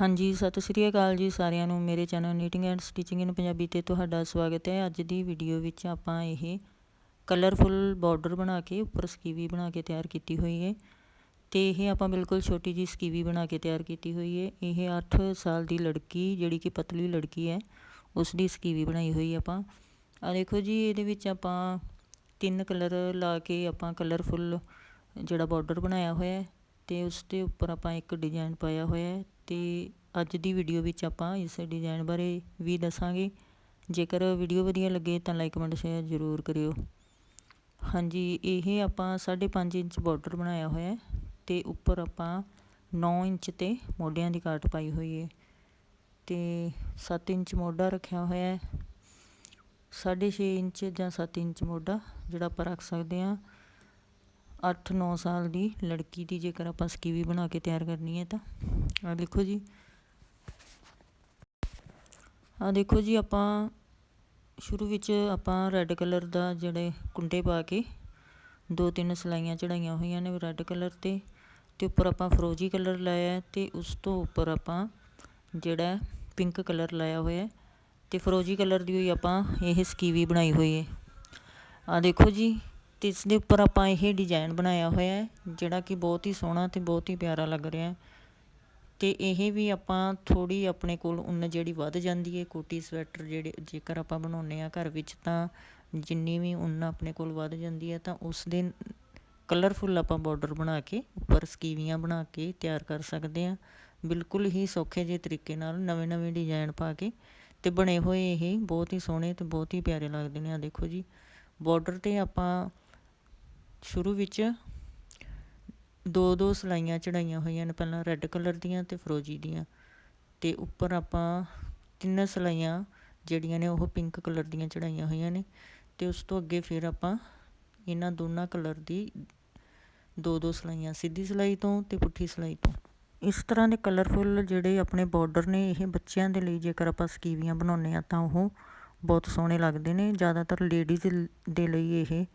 ਹਾਂਜੀ, ਸਤਿ ਸ਼੍ਰੀ ਅਕਾਲ ਜੀ ਸਾਰਿਆਂ ਨੂੰ। ਮੇਰੇ channel knitting and stitching in Punjabi ਤੇ ਤੁਹਾਡਾ ਸਵਾਗਤ ਹੈ। ਅੱਜ ਦੀ ਵੀਡੀਓ ਵਿੱਚ ਆਪਾਂ ਇਹ ਕਲਰਫੁੱਲ ਬਾਰਡਰ ਬਣਾ ਕੇ, ਉੱਪਰ ਸਕੀਵੀ ਬਣਾ ਕੇ ਤਿਆਰ ਕੀਤੀ ਹੋਈ ਹੈ। ਤੇ ਇਹ ਆਪਾਂ ਬਿਲਕੁਲ ਛੋਟੀ ਜੀ ਸਕੀਵੀ ਬਣਾ ਕੇ ਤਿਆਰ ਕੀਤੀ ਹੋਈ ਹੈ। ਇਹ 8 ਸਾਲ ਦੀ ਲੜਕੀ, ਜਿਹੜੀ ਕਿ ਪਤਲੀ ਲੜਕੀ ਹੈ, ਉਸ ਦੀ ਸਕੀਵੀ ਬਣਾਈ ਹੋਈ ਆਪਾਂ। ਆ ਦੇਖੋ ਜੀ, ਇਹਦੇ ਵਿੱਚ ਆਪਾਂ ਤਿੰਨ ਕਲਰ ਲਾ ਕੇ ਆਪਾਂ ਕਲਰਫੁੱਲ ਜਿਹੜਾ ਬਾਰਡਰ ਬਣਾਇਆ ਹੋਇਆ ਹੈ। ਤੇ ਉਸ ਦੇ ਉੱਪਰ ਆਪਾਂ ਇੱਕ ਡਿਜ਼ਾਈਨ ਪਾਇਆ ਹੋਇਆ ਹੈ। ਅਤੇ ਅੱਜ ਦੀ ਵੀਡੀਓ ਵਿੱਚ ਆਪਾਂ ਇਸ ਡਿਜ਼ਾਈਨ ਬਾਰੇ ਵੀ ਦੱਸਾਂਗੇ। ਜੇਕਰ ਵੀਡੀਓ ਵਧੀਆ ਲੱਗੇ ਤਾਂ ਲਾਈਕ ਕਮੈਂਟ ਸ਼ੇਅਰ ਜ਼ਰੂਰ ਕਰਿਓ। ਹਾਂਜੀ, ਇਹ ਆਪਾਂ 5.5 ਇੰਚ ਬਾਰਡਰ ਬਣਾਇਆ ਹੋਇਆ ਹੈ ਤੇ ਉੱਪਰ ਆਪਾਂ 9 ਇੰਚ ਤੇ ਮੋਢਿਆਂ ਦੀ ਕਾਟ ਪਾਈ ਹੋਈ ਹੈ। ਤੇ 7 ਇੰਚ ਮੋਢਾ ਰੱਖਿਆ ਹੋਇਆ ਹੈ। 6.5 ਇੰਚ ਜਾਂ 7 ਇੰਚ ਮੋਢਾ ਜਿਹੜਾ ਆਪਾਂ ਰੱਖ ਸਕਦੇ ਹਾਂ। 8-9 ਸਾਲ ਦੀ ਲੜਕੀ ਦੀ ਜੇਕਰ ਆਪਾਂ ਸਕੀਵੀ ਬਣਾ ਕੇ ਤਿਆਰ ਕਰਨੀ ਹੈ ਤਾਂ। ਆ ਦੇਖੋ ਜੀ। ਆ ਦੇਖੋ ਜੀ, ਆਪਾਂ ਸ਼ੁਰੂ ਵਿੱਚ ਆਪਾਂ ਰੈੱਡ ਕਲਰ ਦਾ ਜਿਹੜੇ ਕੁੰਡੇ ਪਾ ਕੇ ਦੋ ਤਿੰਨ ਸਲਾਈਆਂ ਚੜਾਈਆਂ ਹੋਈਆਂ ਨੇ ਰੈੱਡ ਕਲਰ ਤੇ ਤੇ ਉੱਪਰ ਆਪਾਂ ਫਰੋਜੀ ਕਲਰ ਲਾਇਆ ਤੇ ਉਸ ਤੋਂ ਉੱਪਰ ਆਪਾਂ ਜਿਹੜਾ ਪਿੰਕ ਕਲਰ ਲਾਇਆ ਹੋਇਆ ਤੇ ਫਰੋਜੀ ਕਲਰ ਦੀ ਹੋਈ ਆਪਾਂ ਇਹ ਸਕੀਵੀ ਬਣਾਈ ਹੋਈ ਹੈ। ਆ ਦੇਖੋ ਜੀ ਅਤੇ ਇਸ ਦੇ ਉੱਪਰ ਆਪਾਂ ਇਹ ਡਿਜ਼ਾਇਨ ਬਣਾਇਆ ਹੋਇਆ ਹੈ, ਜਿਹੜਾ ਕਿ ਬਹੁਤ ਹੀ ਸੋਹਣਾ ਅਤੇ ਬਹੁਤ ਹੀ ਪਿਆਰਾ ਲੱਗ ਰਿਹਾ ਹੈ। ਤੇ ਇਹ ਵੀ ਆਪਾਂ ਥੋੜੀ ਆਪਣੇ ਕੋਲ ਉੱਨ ਜਿਹੜੀ ਵੱਧ ਜਾਂਦੀ ਹੈ, ਕੋਟੀ, ਸਵੈਟਰ ਜਿਹੜੇ ਜੇਕਰ ਆਪਾਂ ਬਣਾਉਂਦੇ ਆ ਘਰ ਵਿੱਚ ਤਾਂ ਜਿੰਨੀ ਵੀ ਉੱਨ ਆਪਣੇ ਕੋਲ ਵੱਧ ਜਾਂਦੀ ਹੈ ਤਾਂ ਉਸ ਦੇ ਕਲਰਫੁੱਲ ਆਪਾਂ ਬਾਰਡਰ ਬਣਾ ਕੇ ਉੱਪਰ ਸਕੀਵੀਆਂ ਬਣਾ ਕੇ ਤਿਆਰ ਕਰ ਸਕਦੇ ਆ ਬਿਲਕੁਲ ਹੀ ਸੌਖੇ ਜਿਹੇ ਤਰੀਕੇ ਨਾਲ ਨਵੇਂ ਨਵੇਂ ਡਿਜ਼ਾਈਨ ਪਾ ਕੇ ਤੇ ਬਣੇ ਹੋਏ ਇਹ ਬਹੁਤ ਹੀ ਸੋਹਣੇ ਤੇ ਬਹੁਤ ਹੀ ਪਿਆਰੇ ਲੱਗਦੇ ਨੇ ਆ ਦੇਖੋ ਜੀ। ਬਾਰਡਰ ਤੇ ਆਪਾਂ ਸ਼ੁਰੂ ਵਿੱਚ ਦੋ ਦੋ ਸਲਾਈਆਂ ਚੜਾਈਆਂ ਹੋਈਆਂ ਨੇ, ਪਹਿਲਾਂ ਰੈੱਡ ਕਲਰ ਦੀਆਂ ਤੇ ਫਰੋਜੀ ਦੀਆਂ। ਤੇ ਉੱਪਰ ਆਪਾਂ ਤਿੰਨ ਸਲਾਈਆਂ ਜਿਹੜੀਆਂ ਨੇ, ਉਹ ਪਿੰਕ ਕਲਰ ਦੀਆਂ ਚੜਾਈਆਂ ਹੋਈਆਂ ਨੇ। ਤੇ ਉਸ ਤੋਂ ਅੱਗੇ ਫਿਰ ਆਪਾਂ ਇਹਨਾਂ ਦੋਨਾਂ ਕਲਰ ਦੀ ਦੋ ਦੋ ਸਲਾਈਆਂ, ਸਿੱਧੀ ਸਲਾਈ ਤੋਂ ਤੇ ਪੁੱਠੀ ਸਲਾਈ ਤੋਂ। ਇਸ ਤਰ੍ਹਾਂ ਦੇ ਕਲਰਫੁੱਲ ਜਿਹੜੇ ਆਪਣੇ ਬਾਰਡਰ ਨੇ, ਇਹ ਬੱਚਿਆਂ ਦੇ ਲਈ ਜੇਕਰ ਆਪਾਂ ਸਕੀਵੀਆਂ ਬਣਾਉਂਦੇ ਆ ਤਾਂ ਉਹ ਬਹੁਤ ਸੋਹਣੇ ਲੱਗਦੇ ਨੇ। ਜ਼ਿਆਦਾਤਰ ਲੇਡੀਜ਼ ਦੇ ਲਈ ਇਹ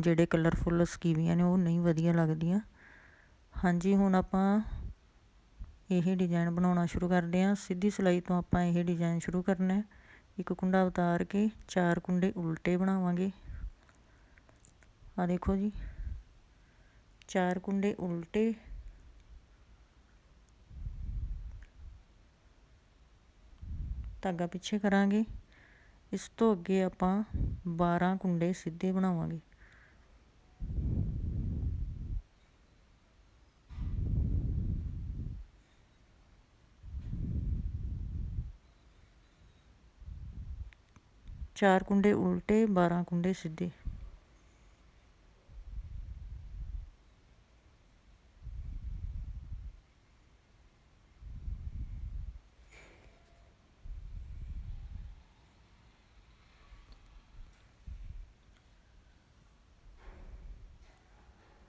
ਜਿਹੜੇ ਕਲਰਫੁੱਲ ਸਕੀਵੀਆਂ ਨੇ, ਉਹ ਨਹੀਂ ਵਧੀਆ ਲੱਗਦੀਆਂ। ਹਾਂਜੀ, ਹੁਣ ਆਪਾਂ ਇਹ ਡਿਜ਼ਾਈਨ ਬਣਾਉਣਾ ਸ਼ੁਰੂ ਕਰਦੇ ਹਾਂ। ਸਿੱਧੀ ਸਿਲਾਈ ਤੋਂ ਆਪਾਂ ਇਹ ਡਿਜ਼ਾਈਨ ਸ਼ੁਰੂ ਕਰਨਾ ਹੈ। ਇੱਕ ਕੁੰਡਾ ਉਤਾਰ ਕੇ ਚਾਰ ਕੁੰਡੇ ਉਲਟੇ ਬਣਾਵਾਂਗੇ। ਆ ਦੇਖੋ ਜੀ। ਚਾਰ ਕੁੰਡੇ ਉਲਟੇ। ਧਾਗਾ ਪਿੱਛੇ ਕਰਾਂਗੇ। ਇਸ ਤੋਂ ਅੱਗੇ ਆਪਾਂ 12 ਕੁੰਡੇ ਸਿੱਧੇ ਬਣਾਵਾਂਗੇ। ਚਾਰ ਕੁੰਡੇ ਉਲਟੇ 12 ਕੁੰਡੇ ਸਿੱਧੇ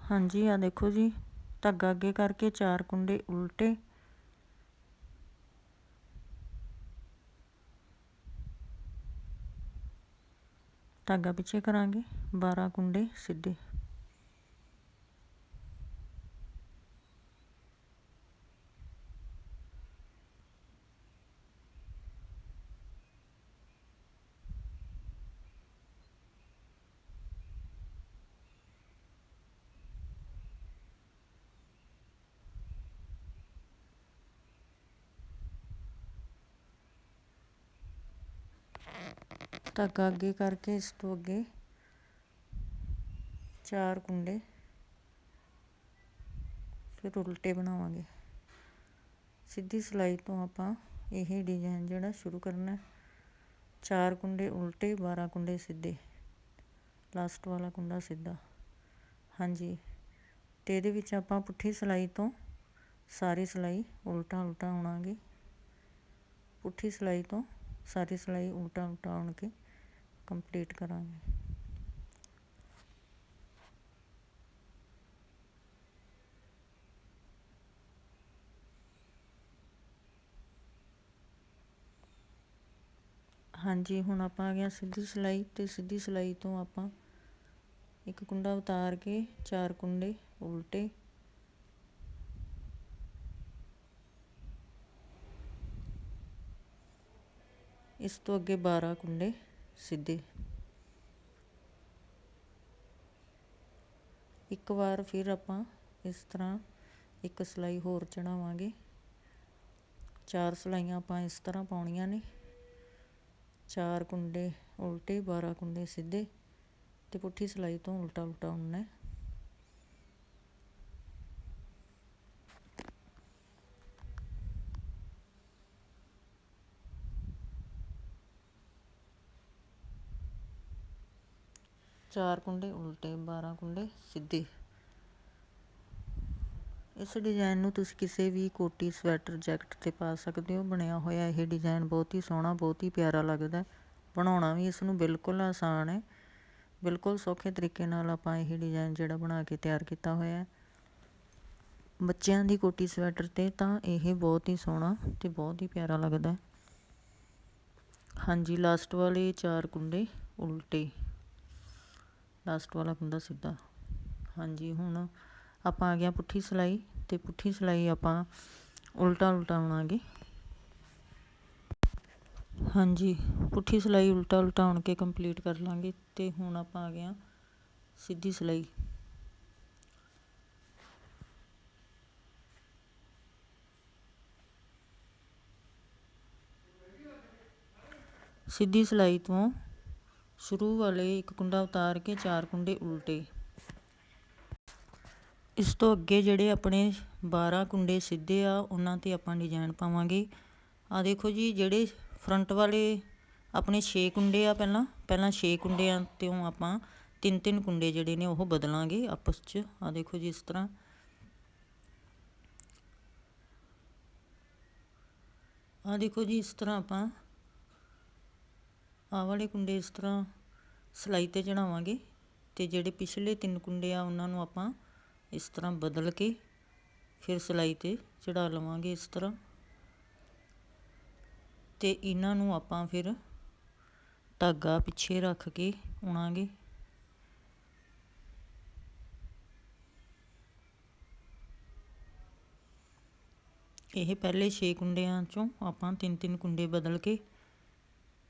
ਹਾਂਜੀ ਆ ਦੇਖੋ ਜੀ ਧਾਗਾ ਅੱਗੇ ਕਰਕੇ ਚਾਰ ਕੁੰਡੇ ਉਲਟੇ ਧਾਗਾ ਪਿੱਛੇ ਕਰਾਂਗੇ 12 ਕੁੰਡੇ ਸਿੱਧੇ। ਧਾਗਾ ਅੱਗੇ ਕਰਕੇ ਇਸ ਤੋਂ ਅੱਗੇ ਚਾਰ ਕੁੰਡੇ ਫਿਰ ਉਲਟੇ ਬਣਾਵਾਂਗੇ। ਸਿੱਧੀ ਸਿਲਾਈ ਤੋਂ ਆਪਾਂ ਇਹ ਡਿਜ਼ਾਈਨ ਜਿਹੜਾ ਸ਼ੁਰੂ ਕਰਨਾ, ਚਾਰ ਕੁੰਡੇ ਉਲਟੇ 12 ਕੁੰਡੇ ਸਿੱਧੇ। ਲਾਸਟ ਵਾਲਾ ਕੁੰਡਾ ਸਿੱਧਾ। ਹਾਂਜੀ। ਤੇ ਇਹਦੇ ਵਿੱਚ ਆਪਾਂ ਪੁੱਠੀ ਸਿਲਾਈ ਤੋਂ ਸਾਰੀ ਸਿਲਾਈ ਉਲਟਾ ਉਲਟਾ ਆਉਣਾਗੇ। ਪੁੱਠੀ ਸਿਲਾਈ ਤੋਂ ਸਾਰੀ ਸਿਲਾਈ ਉਲਟਾ ਉਲਟਾ ਆਉਣਗੇ। ਕੰਪਲੀਟ ਕਰਾਂਗੇ। ਹਾਂਜੀ, ਹੁਣ ਆਪਾਂ ਆ ਗਿਆ ਸਿੱਧੀ ਸਿਲਾਈ ਤੇ ਸਿੱਧੀ ਸਿਲਾਈ ਤੋਂ ਆਪਾਂ ਇੱਕ ਕੁੰਡਾ ਉਤਾਰ ਕੇ ਚਾਰ ਕੁੰਡੇ ਉਲਟੇ। ਇਸ ਤੋਂ ਅੱਗੇ 12 ਕੁੰਡੇ। ਸਿੱਧੇ। ਇੱਕ ਵਾਰ ਫਿਰ ਆਪਾਂ ਇਸ ਤਰ੍ਹਾਂ ਇੱਕ ਸਲਾਈ ਹੋਰ ਚੜਾਵਾਂਗੇ। ਚਾਰ ਸਲਾਈਆਂ ਆਪਾਂ ਇਸ ਤਰ੍ਹਾਂ ਪਾਉਣੀਆਂ ਨੇ। ਚਾਰ ਕੁੰਡੇ ਉਲਟੇ 12 ਕੁੰਡੇ ਸਿੱਧੇ ਤੇ ਪੁੱਠੀ ਸਲਾਈ ਤੋਂ ਉਲਟਾ ਉਲਟਾ ਉਣਨਾ ਚਾਰ ਕੁੰਡੇ, ਉਲਟੇ 12 ਕੁੰਡੇ, ਸਿੱਧੇ। ਇਸ ਡਿਜ਼ਾਈਨ ਨੂੰ ਤੁਸੀਂ ਕਿਸੇ ਵੀ ਕੋਟੀ ਸਵੈਟਰ ਜੈਕਟ ਤੇ ਪਾ ਸਕਦੇ ਹੋ। ਬਣਿਆ ਹੋਇਆ ਇਹ ਡਿਜ਼ਾਈਨ ਬਹੁਤ ਹੀ ਸੋਹਣਾ, ਬਹੁਤ ਹੀ ਪਿਆਰਾ ਲੱਗਦਾ ਬਣਾਉਣਾ ਵੀ ਇਸ ਨੂੰ ਬਿਲਕੁਲ ਆਸਾਨ ਹੈ। ਬਿਲਕੁਲ ਸੌਖੇ ਤਰੀਕੇ ਨਾਲ ਆਪਾਂ ਇਹ ਡਿਜ਼ਾਈਨ ਜਿਹੜਾ ਬਣਾ ਕੇ ਤਿਆਰ ਕੀਤਾ ਹੋਇਆ ਹੈ। ਬੱਚਿਆਂ ਦੀ ਕੋਟੀ ਸਵੈਟਰ ਤੇ ਤਾਂ ਇਹ ਬਹੁਤ ਹੀ ਸੋਹਣਾ ਤੇ ਬਹੁਤ ਹੀ ਪਿਆਰਾ ਲੱਗਦਾ ਹਾਂਜੀ, ਲਾਸਟ ਵਾਲੇ ਚਾਰ ਕੁੰਡੇ, ਉਲਟੇ। ਲਾਸਟ ਵਾਲਾ ਕੁੰਡਾ ਸਿੱਧਾ। ਹਾਂਜੀ, ਹੁਣ ਆਪਾਂ ਆ ਗਿਆ ਪੁੱਠੀ ਸਿਲਾਈ ਤੇ ਪੁੱਠੀ ਸਿਲਾਈ ਆਪਾਂ ਉਲਟਾ ਉਲਟਾ ਬਣਾਂਗੇ ਹਾਂਜੀ, ਪੁੱਠੀ ਸਿਲਾਈ ਉਲਟਾ ਉਲਟਾ ਆਉਣ ਕੇ ਕੰਪਲੀਟ ਕਰ ਲਾਂਗੇ ਤੇ ਹੁਣ ਆਪਾਂ ਆ ਗਿਆ ਸਿੱਧੀ ਸਿਲਾਈ। ਸਿੱਧੀ ਸਿਲਾਈ ਤੋਂ ਸ਼ੁਰੂ ਵਾਲੇ ਇੱਕ ਕੁੰਡਾ ਉਤਾਰ ਕੇ ਚਾਰ ਕੁੰਡੇ ਉਲਟੇ। ਇਸ ਤੋਂ ਅੱਗੇ ਜਿਹੜੇ ਆਪਣੇ 12 ਕੁੰਡੇ ਸਿੱਧੇ ਆ, ਉਹਨਾਂ ਤੇ ਆਪਾਂ ਡਿਜ਼ਾਈਨ ਪਾਵਾਂਗੇ। ਆ ਦੇਖੋ ਜੀ, ਜਿਹੜੇ ਫਰੰਟ ਵਾਲੇ ਆਪਣੇ 6 ਕੁੰਡੇ ਆ ਪਹਿਲਾਂ ਪਹਿਲਾਂ 6 ਕੁੰਡਿਆਂ ਤੋਂ ਆਪਾਂ ਤਿੰਨ ਤਿੰਨ ਕੁੰਡੇ ਜਿਹੜੇ ਨੇ ਉਹ ਬਦਲਾਂਗੇ ਆਪਸ 'ਚ। ਆ ਦੇਖੋ ਜੀ, ਇਸ ਤਰ੍ਹਾਂ। ਆ ਦੇਖੋ ਜੀ, ਇਸ ਤਰ੍ਹਾਂ ਆਪਾਂ ਆਹ ਵਾਲੇ ਕੁੰਡੇ ਇਸ ਤਰ੍ਹਾਂ ਸਿਲਾਈ ਤੇ ਚੜਾਵਾਂਗੇ ਤੇ ਜਿਹੜੇ ਪਿਛਲੇ ਤਿੰਨ ਕੁੰਡੇ ਆ ਉਹਨਾਂ ਨੂੰ ਆਪਾਂ ਇਸ ਤਰ੍ਹਾਂ ਬਦਲ ਕੇ ਫਿਰ ਸਿਲਾਈ ਤੇ ਚੜਾ ਲਵਾਂਗੇ ਇਸ ਤਰ੍ਹਾਂ। ਤੇ ਇਹਨਾਂ ਨੂੰ ਆਪਾਂ ਫਿਰ ਧਾਗਾ ਪਿੱਛੇ ਰੱਖ ਕੇ ਉਣਾਂਗੇ। ਇਹ ਪਹਿਲੇ 6 ਕੁੰਡਿਆਂ ਚੋਂ ਆਪਾਂ ਤਿੰਨ ਤਿੰਨ ਕੁੰਡੇ ਬਦਲ ਕੇ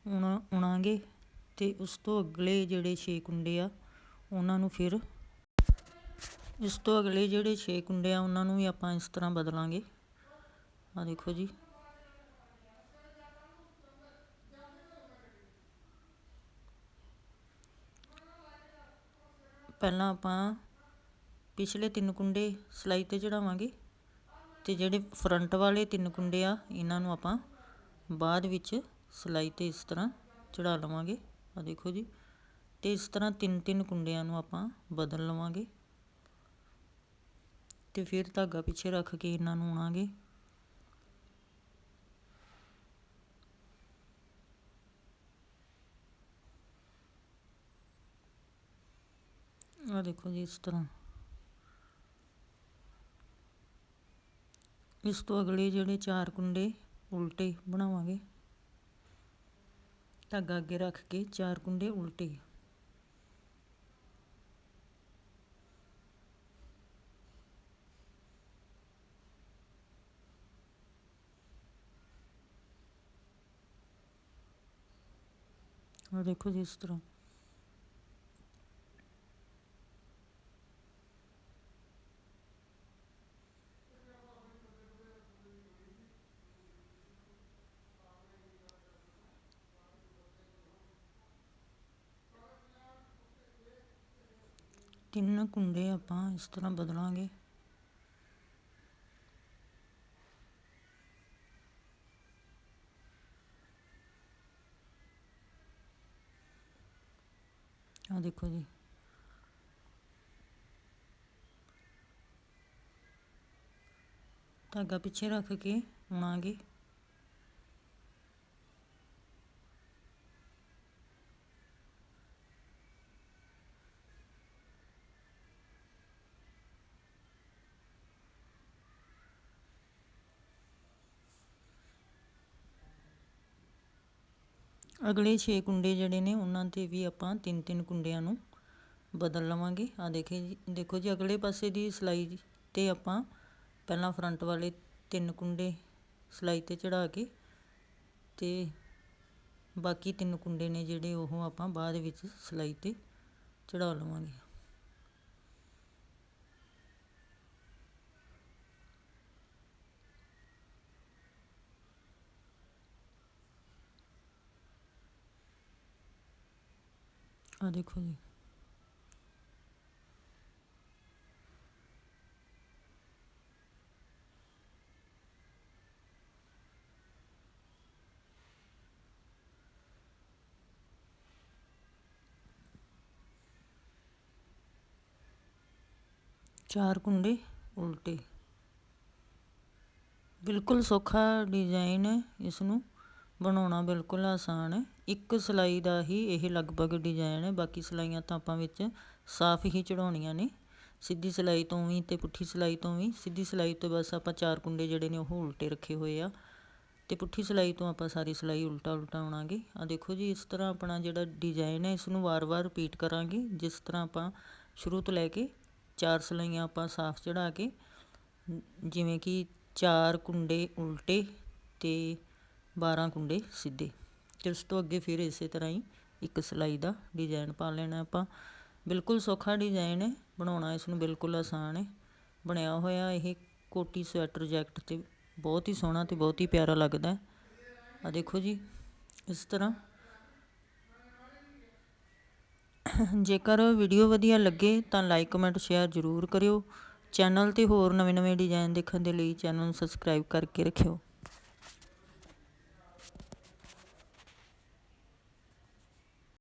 ਉਣਾ ਉਣਾਂਗੇ ਅਤੇ ਉਸ ਤੋਂ ਅਗਲੇ ਜਿਹੜੇ ਛੇ ਕੁੰਡੇ ਆ, ਉਹਨਾਂ ਨੂੰ ਫਿਰ ਇਸ ਤੋਂ ਅਗਲੇ ਜਿਹੜੇ ਛੇ ਕੁੰਡੇ ਆ, ਉਹਨਾਂ ਨੂੰ ਵੀ ਆਪਾਂ ਇਸ ਤਰ੍ਹਾਂ ਬਦਲਾਂਗੇ। ਆ ਦੇਖੋ ਜੀ। ਪਹਿਲਾਂ ਆਪਾਂ ਪਿਛਲੇ ਤਿੰਨ ਕੁੰਡੇ ਸਲਾਈ ਤੇ ਚੜਾਵਾਂਗੇ ਤੇ ਜਿਹੜੇ ਫਰੰਟ ਵਾਲੇ ਤਿੰਨ ਕੁੰਡੇ ਆ, ਇਹਨਾਂ ਨੂੰ ਆਪਾਂ ਬਾਅਦ ਵਿੱਚ ਸਿਲਾਈ ਤੇ ਇਸ ਤਰ੍ਹਾਂ ਚੜਾ ਲਵਾਂਗੇ। ਆ ਦੇਖੋ ਜੀ, ਤੇ ਇਸ ਤਰ੍ਹਾਂ ਤਿੰਨ ਤਿੰਨ ਕੁੰਡਿਆਂ ਨੂੰ ਆਪਾਂ ਬਦਲ ਲਵਾਂਗੇ। ਤੇ ਫਿਰ ਧਾਗਾ ਪਿੱਛੇ ਰੱਖ ਕੇ ਇਹਨਾਂ ਨੂੰ ਉਣਾਂਗੇ। ਆ ਦੇਖੋ ਜੀ, ਇਸ ਤਰ੍ਹਾਂ। ਇਸ ਤੋਂ ਅਗਲੇ ਜਿਹੜੇ ਚਾਰ ਕੁੰਡੇ ਉਲਟੇ ਬਣਾਵਾਂਗੇ। ਧਾਗਾ ਅੱਗੇ ਰੱਖ ਕੇ ਚਾਰ ਕੁੰਡੇ ਉਲਟੇ। ਆ ਦੇਖੋ ਜੀ ਇਸ ਤਰ੍ਹਾਂ। ਤਿੰਨ ਕੁੰਡੇ ਆਪਾਂ ਇਸ ਤਰ੍ਹਾਂ ਬਦਲਾਂਗੇ। ਆ ਦੇਖੋ ਜੀ। ਧਾਗਾ ਪਿੱਛੇ ਰੱਖ ਕੇ ਉਣਾਂਗੇ ਅਗਲੇ 6 ਕੁੰਡੇ ਜਿਹੜੇ ਨੇ, ਉਹਨਾਂ ਤੇ ਵੀ ਆਪਾਂ ਤਿੰਨ ਤਿੰਨ ਕੁੰਡਿਆਂ ਨੂੰ ਬਦਲ ਲਵਾਂਗੇ। ਆ ਦੇਖੇ ਜੀ, ਦੇਖੋ ਜੀ, ਅਗਲੇ ਪਾਸੇ ਦੀ ਸਲਾਈ ਤੇ ਆਪਾਂ ਪਹਿਲਾਂ ਫਰੰਟ ਵਾਲੇ ਤਿੰਨ ਕੁੰਡੇ ਸਲਾਈ ਤੇ ਚੜਾ ਕੇ ਤੇ ਬਾਕੀ ਤਿੰਨ ਕੁੰਡੇ ਨੇ ਜਿਹੜੇ ਉਹ ਆਪਾਂ ਬਾਅਦ ਵਿੱਚ ਸਿਲਾਈ ਤੇ ਚੜਾ ਲਵਾਂਗੇ। ਆ ਦੇਖੋ ਜੀ ਚਾਰ ਕੁੰਡੇ ਉਲਟੇ ਬਿਲਕੁਲ ਸੌਖਾ ਡਿਜ਼ਾਈਨ ਹੈ ਇਸ ਨੂੰ ਬਣਾਉਣਾ ਬਿਲਕੁਲ ਆਸਾਨ ਹੈ ਇੱਕ ਸਿਲਾਈ ਦਾ ਹੀ ਇਹ ਲਗਭਗ ਡਿਜ਼ਾਇਨ ਹੈ, ਬਾਕੀ ਸਿਲਾਈਆਂ ਤਾਂ ਆਪਾਂ ਵਿੱਚ ਸਾਫ਼ ਹੀ ਚੜਾਉਣੀਆਂ ਨੇ। ਸਿੱਧੀ ਸਿਲਾਈ ਤੋਂ ਵੀ ਅਤੇ ਪੁੱਠੀ ਸਿਲਾਈ ਤੋਂ ਵੀ। ਸਿੱਧੀ ਸਿਲਾਈ ਤੋਂ ਬਸ ਆਪਾਂ ਚਾਰ ਕੁੰਡੇ ਜਿਹੜੇ ਨੇ ਉਹ ਉਲਟੇ ਰੱਖੇ ਹੋਏ ਆ। ਅਤੇ ਪੁੱਠੀ ਸਿਲਾਈ ਤੋਂ ਆਪਾਂ ਸਾਰੀ ਸਿਲਾਈ ਉਲਟਾ ਉਲਟਾ ਆਉਣਾਗੇ। ਆ ਦੇਖੋ ਜੀ, ਇਸ ਤਰ੍ਹਾਂ ਆਪਣਾ ਜਿਹੜਾ ਡਿਜ਼ਾਈਨ ਹੈ ਇਸ ਨੂੰ ਵਾਰ-ਵਾਰ ਰਿਪੀਟ ਕਰਾਂਗੇ। ਜਿਸ ਤਰ੍ਹਾਂ ਆਪਾਂ ਸ਼ੁਰੂ ਤੋਂ ਲੈ ਕੇ ਚਾਰ ਸਿਲਾਈਆਂ ਆਪਾਂ ਸਾਫ਼ ਚੜਾ ਕੇ, ਜਿਵੇਂ ਕਿ ਚਾਰ ਕੁੰਡੇ ਉਲਟੇ ਤੇ 12 ਕੁੰਡੇ ਸਿੱਧੇ। ਤੇ ਉਸ ਤੋਂ ਅੱਗੇ ਫਿਰ ਇਸੇ ਤਰ੍ਹਾਂ ਹੀ ਇੱਕ ਸਿਲਾਈ ਦਾ ਡਿਜ਼ਾਈਨ ਪਾ ਲੈਣਾ ਆਪਾਂ। ਬਿਲਕੁਲ ਸੌਖਾ ਡਿਜ਼ਾਈਨ ਹੈ, ਬਣਾਉਣਾ ਇਸ ਨੂੰ ਬਿਲਕੁਲ ਆਸਾਨ ਹੈ। ਬਣਿਆ ਹੋਇਆ ਇਹ ਕੋਟੀ ਸਵੈਟਰ ਜੈਕਟ ਤੇ ਬਹੁਤ ਹੀ ਸੋਹਣਾ ਤੇ ਬਹੁਤ ਹੀ ਪਿਆਰਾ ਲੱਗਦਾ ਆ ਦੇਖੋ ਜੀ, ਇਸ ਤਰ੍ਹਾਂ। ਜੇਕਰ ਵੀਡੀਓ ਵਧੀਆ ਲੱਗੇ ਤਾਂ ਲਾਈਕ ਕਮੈਂਟ ਸ਼ੇਅਰ ਜ਼ਰੂਰ ਕਰਿਓ। ਚੈਨਲ ਤੇ ਹੋਰ ਨਵੇਂ-ਨਵੇਂ ਡਿਜ਼ਾਈਨ ਦੇਖਣ ਦੇ ਲਈ ਚੈਨਲ ਨੂੰ ਸਬਸਕ੍ਰਾਈਬ ਕਰਕੇ ਰੱਖਿਓ।